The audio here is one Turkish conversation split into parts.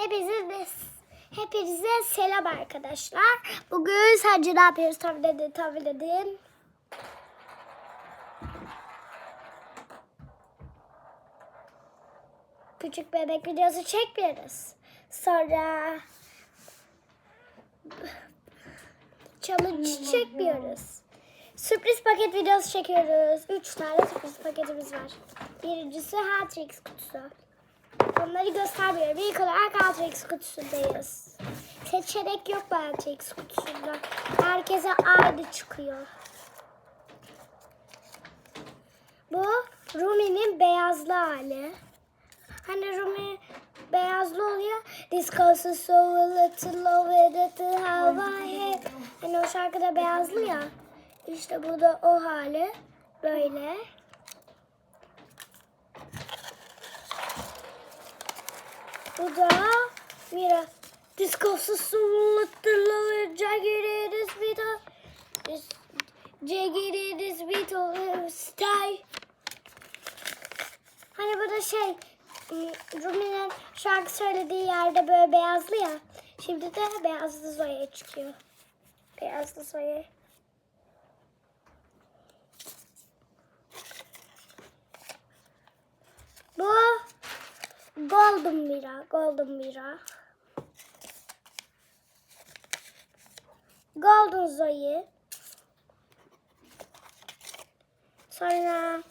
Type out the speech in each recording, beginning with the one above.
Hepinize, hepinize selam arkadaşlar. Bugün sadece ne yapıyoruz tahmin edin, tahmin edin. Küçük bebek videosu çekmiyoruz. Sonra challenge çekmiyoruz. Sürpriz paket videosu çekiyoruz. Üç tane sürpriz paketimiz var. Birincisi Hatrix kutusu. Onları göstermiyorum. İlk olarak Hatrix kutusundayız. Seçenek yok bu Hatrix kutusunda. Herkese aynı çıkıyor. Bu Rumi'nin beyazlı hali. Hani Rumi beyazlı oluyor. This goes so little over the how I. Hani o şarkıda beyazlı ya. İşte bu da o hali. Böyle. Bu da Mira. This goes so a little over jagged is bitter. This jagged is bitter style. Hani bu da şey ım, Rumi'nin şarkı söylediği yerde böyle beyazlı ya. Şimdi de beyazlı Zoya çıkıyor. Beyazlı Zoya. Bu Golden Mira. Golden Mira. Golden Zoe. Sonra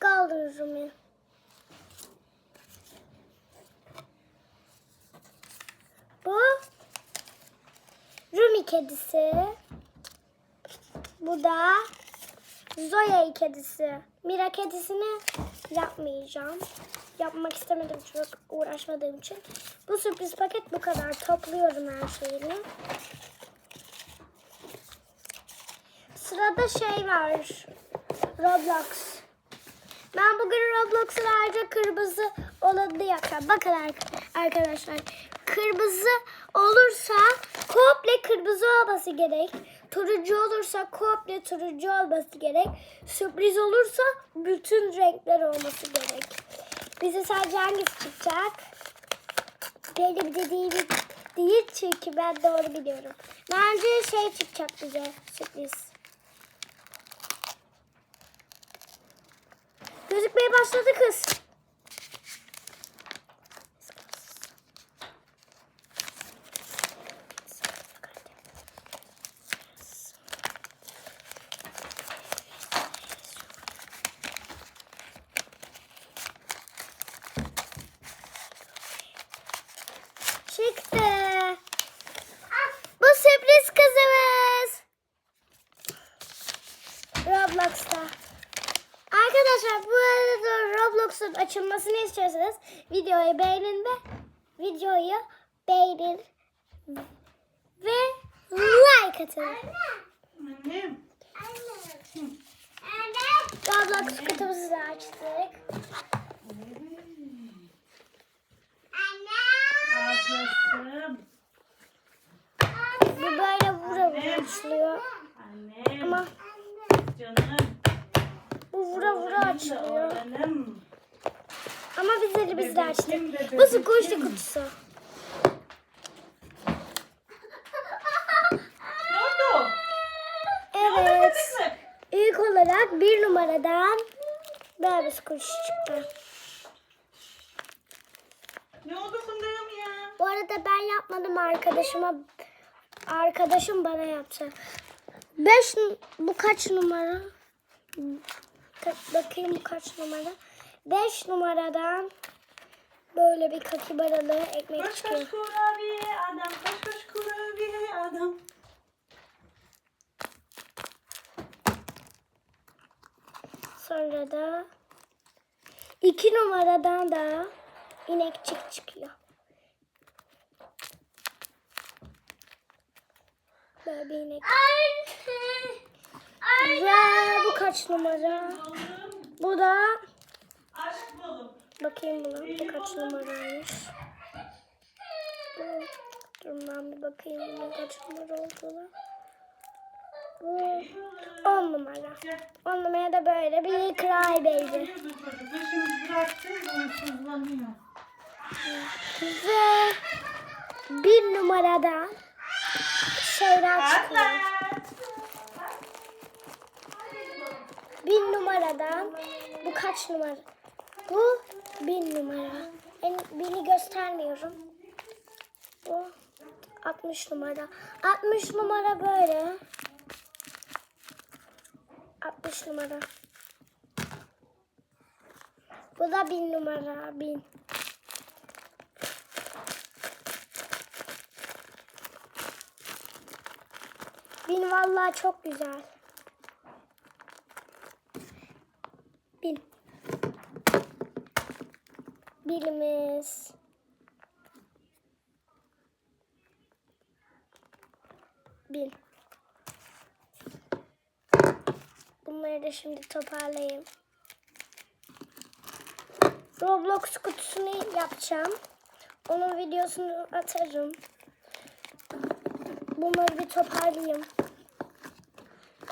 Golden Rumi. Bu Rumi kedisi. Bu da Zoya kedisi. Mira kedisini yapmayacağım. Yapmak istemedim çok uğraşmadığım için. Bu sürpriz paket bu kadar. Topluyorum her şeyini. Sırada şey var. Roblox. Ben bugün Roblox'un ayrıca kırmızı olanını yapacağım. Bakın ar- arkadaşlar. Kırmızı olursa komple kırmızı olması gerek. Turuncu olursa komple turuncu olması gerek. Sürpriz olursa bütün renkler olması gerek. Bize sadece hangisi çıkacak? Benim dediğim değil çünkü ben doğru biliyorum. Bence şey çıkacak bize sürpriz. Gözükmeye başladı kız. Çıktı. Bu sürpriz kızımız. Roblox'ta. Arkadaşlar bu arada Roblox'un açılmasını istiyorsanız videoyu beğenin ve videoyu beğenin ve like atın. Annem. Roblox kutumuzu da açtık. Atlasım. Bu böyle açılıyor. Annem. Ama Canım. bu vura vura açılıyor. Oğlanım. Ama biz elimizde açtık. Bu bebeğim. kutusu. Ne oldu? Evet. İlk olarak bir numaradan böyle bir squishy çıktı. Ne oldu fındığım ya? Bu arada ben yapmadım arkadaşıma. Arkadaşım bana yaptı. Beş bu kaç numara? Ka- Bakayım bu kaç numara? Beş numaradan böyle bir kakibaralı ekmek Koş çıkıyor. koş kurabiye adam. Koş koş kurabiye adam. Sonra da iki numaradan da inekçik çıkıyor. Böyle bir inek. Ve bu kaç numara? Bu da bakayım buna. Bu kaç numaraymış? Bu, dur ben bir bakayım bunun kaç numara olduğuna. Bu 10 numara. 10 numara da böyle bir cry baby. Ve bir numarada şeyler çıkıyor. Bir numaradan bu kaç numara? Bu bir numara. Ben biri göstermiyorum. Bu 60 numara. 60 numara böyle. 60 numara. Bu da bin numara. Bin. Bin vallahi çok güzel. Bin. Bilimiz. Bin. Bunları da şimdi toparlayayım. Roblox kutusunu yapacağım. Onun videosunu atarım. Bunları bir toparlayayım.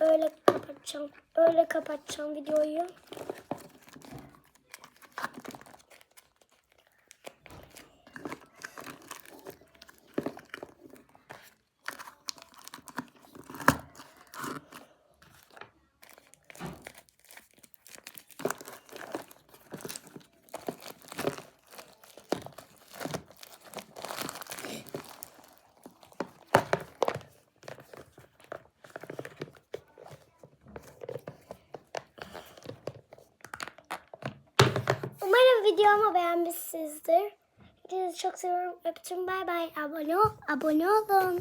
Öyle kapatacağım. Öyle kapatacağım videoyu. Umarım videomu beğenmişsinizdir. Sizi çok seviyorum. Öptüm. Bay bay. Abone ol. Abone olun.